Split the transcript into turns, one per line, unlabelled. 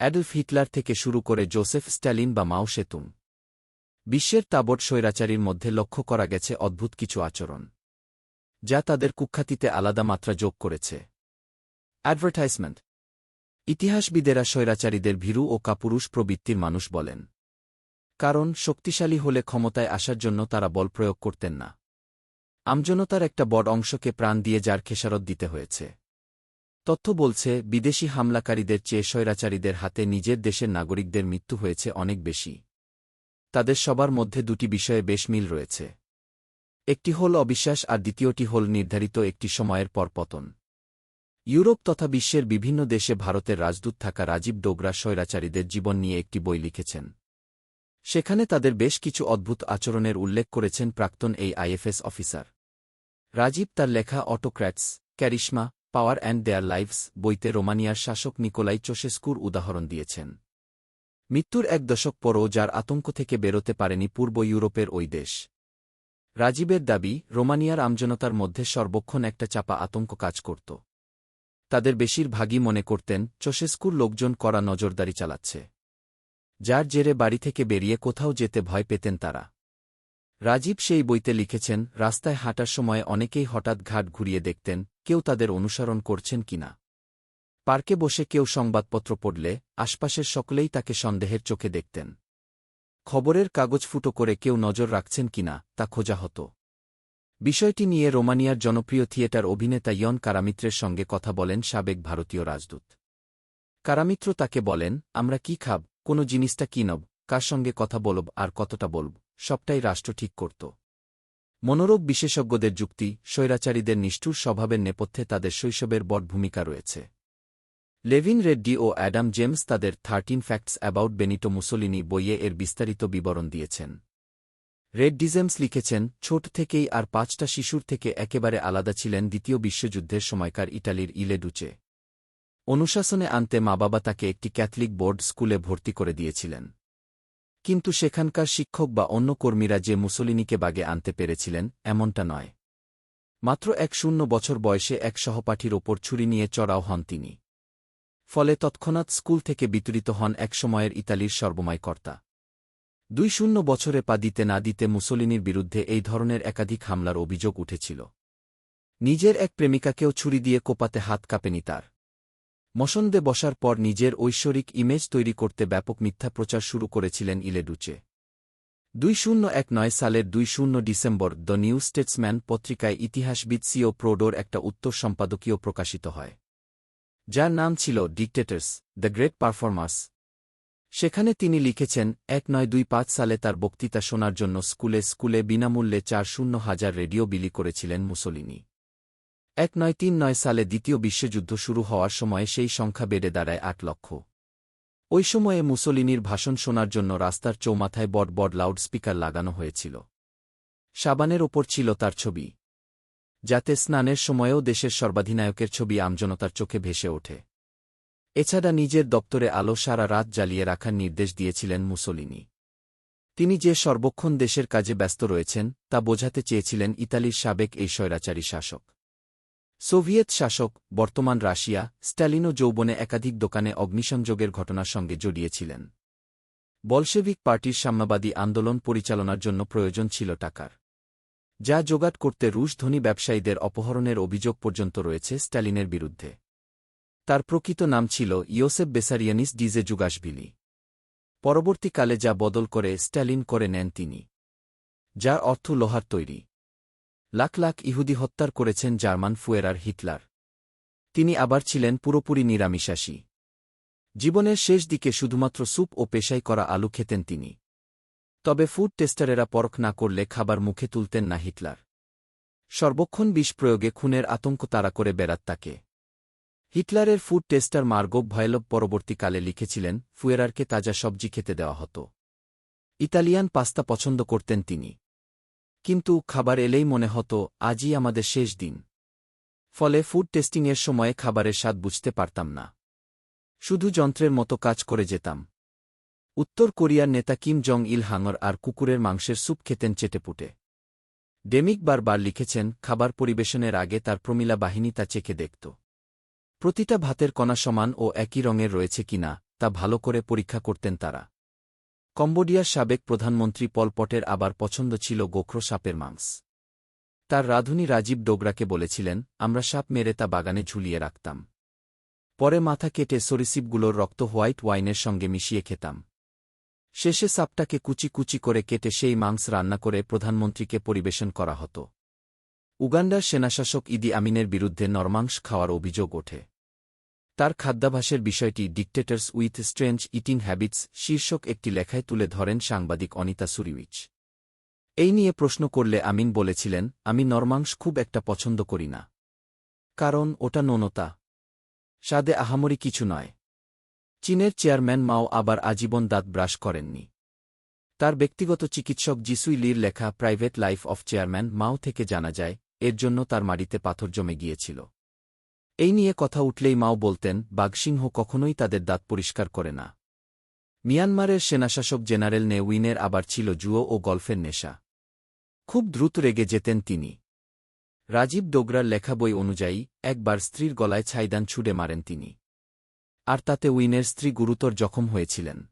Adolf Hitler থেকে শুরু করে জোসেফ স্ট্যালিন বা মাও সেতুং বিশ্বের তাবট স্বৈরাচারীর মধ্যে লক্ষ্য করা গেছে অদ্ভুত কিছু আচরণ, যা তাদের কুখ্যাতিতে আলাদা মাত্রা যোগ করেছে। অ্যাডভার্টাইজমেন্ট। ইতিহাসবিদেরা স্বৈরাচারীদের ভীরু ও কাপুরুষ প্রবৃত্তির মানুষ বলেন, কারণ শক্তিশালী হলে ক্ষমতায় আসার জন্য তারা বল প্রয়োগ করতেন না। আমজনতার একটা বড় অংশকে প্রাণ দিয়ে যার খেসারত দিতে হয়েছে। তথ্য বলছে, বিদেশি হামলাকারীদের চেয়ে স্বৈরাচারীদের হাতে নিজের দেশের নাগরিকদের মৃত্যু হয়েছে অনেক বেশি। তাদের সবার মধ্যে দুটি বিষয়ে বেশ মিল রয়েছে। একটি হল অবিশ্বাস আর দ্বিতীয়টি হল নির্ধারিত একটি সময়ের পর পতন। ইউরোপ তথা বিশ্বের বিভিন্ন দেশে ভারতের রাজদূত থাকা রাজীব ডোগরা স্বৈরাচারীদের জীবন নিয়ে একটি বই লিখেছেন। সেখানে তাদের বেশ কিছু অদ্ভুত আচরণের উল্লেখ করেছেন প্রাক্তন এই আইএফএস অফিসার। রাজীব তার লেখা autocrats, charisma power and their lives বইতে রোমানিয়ার শাসক নিকোলাই চোশেস্কুর উদাহরণ দিয়েছেন। মৃত্যুর এক দশক পরও যার আতঙ্ক থেকে বেরোতে পারেনি পূর্ব ইউরোপের ওই দেশ। রাজীবের দাবি, রোমানিয়ার আমজনতার মধ্যে সর্বক্ষণ একটা চাপা আতঙ্ক কাজ করত। তাদের বেশিরভাগই মনে করতেন চোশেস্কুর লোকজন করা নজরদারি চালাচ্ছে। যার জেরে বাড়ি থেকে বেরিয়ে কোথাও যেতে ভয় পেতেন তারা। রাজীব সেই বইতে লিখেছেন, রাস্তায় হাঁটার সময় অনেকেই হঠাৎ ঘাট ঘুরিয়ে দেখতেন, কেউ তাদের অনুসরণ করছেন কিনা পার্কে বসে কেউ সংবাদপত্র পড়লে, আশপাশের সকলেই তাকে সন্দেহের চোখে দেখতেন। খবরের কাগজ ফুটো করে কেউ নজর রাখছেন কিনা তা খোঁজা হতো। বিষয়টি নিয়ে রোমানিয়ার জনপ্রিয় থিয়েটার অভিনেতা ইয়ন কারামিত্রের সঙ্গে কথা বলেন সাবেক ভারতীয় রাজদূত। কারামিত্র তাকে বলেন, আমরা কি খাব, কোনো জিনিসটা কিনব কার সঙ্গে কথা বলব, আর কতটা বলব? সবটাই রাষ্ট্র ঠিক করত। মনোরোগ বিশেষজ্ঞদের যুক্তি, স্বৈরাচারীদের নিষ্ঠুর স্বভাবের নেপথ্যে তাদের শৈশবের বড় ভূমিকা রয়েছে। লেভিন রেড্ডি ও অ্যাডাম জেমস তাদের thirteen facts about Benito Mussolini বইয়ে এর বিস্তারিত বিবরণ দিয়েছেন। রেডডিজেমস লিখেছেন, ছোট থেকেই আর পাঁচটা শিশুর থেকে একেবারে আলাদা ছিলেন দ্বিতীয় বিশ্বযুদ্ধের সময়কার ইটালির ইলেডুচে। অনুশাসনে আনতে মা বাবা তাকে একটি ক্যাথলিক বোর্ড স্কুলে ভর্তি করে দিয়েছিলেন। কিন্তু সেখানকার শিক্ষক বা অন্য কর্মীরা যে মুসলিনিকে বাগে আনতে পেরেছিলেন, এমনটা নয়। মাত্র এক শূন্য বছর বয়সে এক সহপাঠীর ওপর ছুরি নিয়ে চড়াও হন তিনি। ফলে তৎক্ষণাৎ স্কুল থেকে বিতরিত হন এক সময়ের ইতালির সর্বময় কর্তা দুই শূন্য বছরে পা দিতে না দিতে মুসলিনির বিরুদ্ধে এই ধরনের একাধিক হামলার অভিযোগ উঠেছিল। নিজের এক প্রেমিকাকেও ছুরি দিয়ে কোপাতে হাত কাঁপেনি তার। মসন্দে বসার পর নিজের ঐশ্বরিক ইমেজ তৈরি করতে ব্যাপক মিথ্যা প্রচার শুরু করেছিলেন ইলেডুচে। দুই শূন্য এক নয় সালের দুই শূন্য ডিসেম্বর দ্য নিউ স্টেটসম্যান পত্রিকায় ইতিহাসবিদ সিও প্রোডোর একটা উত্তর সম্পাদকীয় প্রকাশিত হয়। যার নাম ছিল ডিকটেটার্স দ্য গ্রেট পারফরমার্স সেখানে তিনি লিখেছেন, এক নয় দুই পাঁচ সালে তার বক্তৃতা শোনার জন্য স্কুলে স্কুলে বিনামূল্যে চার শূন্য হাজার রেডিও বিলি করেছিলেন মুসলিনী। এক নয় তিন নয় সালে দ্বিতীয় বিশ্বযুদ্ধ শুরু হওয়ার সময়ে সেই সংখ্যা বেড়ে দাঁড়ায় আট লক্ষ। ওই সময়ে মুসলিনীর ভাষণ শোনার জন্য রাস্তার চৌমাথায় বড় বড় লাউডস্পিকার লাগানো হয়েছিল। সাবানের ওপর ছিল তার ছবি। যাতে স্নানের সময়েও দেশের সর্বাধিনায়কের ছবি আমজনতার চোখে ভেসে ওঠে। এছাড়া নিজের দপ্তরে আলো সারা রাত জ্বালিয়ে রাখার নির্দেশ দিয়েছিলেন মুসলিনী। তিনি যে সর্বক্ষণ দেশের কাজে ব্যস্ত রয়েছেন, তা বোঝাতে চেয়েছিলেন ইতালির সাবেক এই স্বৈরাচারী শাসক। সোভিয়েত শাসক, বর্তমান রাশিয়া, স্ট্যালিনো যৌবনে একাধিক দোকানে অগ্নিসংযোগের ঘটনার সঙ্গে জড়িয়েছিলেন। বলশেভিক পার্টির সাম্যবাদী আন্দোলন পরিচালনার জন্য প্রয়োজন ছিল টাকার। যা জোগাড় করতে রুশ ধনী ব্যবসায়ীদের অপহরণের অভিযোগ পর্যন্ত রয়েছে স্ট্যালিনের বিরুদ্ধে। তার প্রকৃত নাম ছিল ইয়োসেফ বেসারিয়ানিস ডিজে যুগাসভিলি পরবর্তীকালে যা বদল করে স্ট্যালিন করে নেন তিনি। যার অর্থ লোহার তৈরি। লাখ লাখ ইহুদি হত্যার করেছেন জার্মান ফুয়েরার হিটলার। তিনি আবার ছিলেন পুরোপুরি নিরামিষাসী জীবনের শেষ দিকে শুধুমাত্র স্যুপ ও পেশাই করা আলু খেতেন তিনি। তবে ফুড টেস্টারেরা পরখ না করলে খাবার মুখে তুলতেন না হিটলার। সর্বক্ষণ বিষ প্রয়োগে খুনের আতঙ্ক তাড়া করে বেড়াত তাকে। হিটলারের ফুড টেস্টার মার্গব ভয়লব পরবর্তীকালে লিখেছিলেন, ফুয়েরারকে তাজা সবজি খেতে দেওয়া হতো। ইতালিয়ান পাস্তা পছন্দ করতেন তিনি। কিন্তু খাবার এলেই মনে হতো, আজই আমাদের শেষ দিন। ফলে ফুড টেস্টিংয়ের সময়ে খাবারের স্বাদ বুঝতে পারতাম না। শুধু যন্ত্রের মতো কাজ করে যেতাম। উত্তর কোরিয়ার নেতা কিম জং ইল হাঙর আর কুকুরের মাংসের স্যুপ খেতেন চেটেপুটে ডেমিক বারবার লিখেছেন, খাবার পরিবেশনের আগে তার প্রমিলা বাহিনী তা চেখে দেখত। প্রতিটা ভাতের কণা সমান ও একই রঙের রয়েছে কিনা, তা ভালো করে পরীক্ষা করতেন তারা। কম্বোডিয়ার সাবেক প্রধানমন্ত্রী পলপটের আবার পছন্দ ছিল গোখরো সাপের মাংস। তার রাধুনী রাজীব ডোগরাকে বলেছিলেন, আমরা সাপ মেরে তা বাগানে ঝুলিয়ে রাখতাম। পরে মাথা কেটে সরিসিপগুলোর রক্ত হোয়াইট ওয়াইনের সঙ্গে মিশিয়ে খেতাম। শেষে সাপটাকে কুচি কুচি করে কেটে সেই মাংস রান্না করে প্রধানমন্ত্রীকে পরিবেশন করা হতো। উগান্ডার সেনাশাসক ইদি আমিনের বিরুদ্ধে নরমাংস খাওয়ার অভিযোগ ওঠে। তার খাদ্যাভাসের বিষয়টি dictators with strange eating habits শীর্ষক একটি লেখায় তুলে ধরেন সাংবাদিক অনিতা সুরিউইচ। এই নিয়ে প্রশ্ন করলে আমিন বলেছিলেন, আমি নরমাংস খুব একটা পছন্দ করি না। কারণ ওটা ননতা স্বাদে আহামরি কিছু নয়। চীনের চেয়ারম্যান মাও আবার আজীবন দাঁত ব্রাশ করেননি। তার ব্যক্তিগত চিকিৎসক জিসুই লির লেখা প্রাইভেট লাইফ অফ চেয়ারম্যান মাও থেকে জানা যায়, এর জন্য তার মাড়িতে পাথর জমে গিয়েছিল। এই নিয়ে কথা উঠলেই মাও বলতেন, বাঘসিংহ কখনোই তাদের দাঁত পরিষ্কার করে না। মিয়ানমারের সেনাশাসক জেনারেল নেউইনের আবার ছিল জুয়ো ও গল্ফের নেশা। খুব দ্রুত রেগে যেতেন তিনি। রাজীব ডোগরার লেখা বই অনুযায়ী, একবার স্ত্রীর গলায় ছাইদান ছুড়ে মারেন তিনি। আর তাতে উইনের স্ত্রী গুরুতর জখম হয়েছিলেন।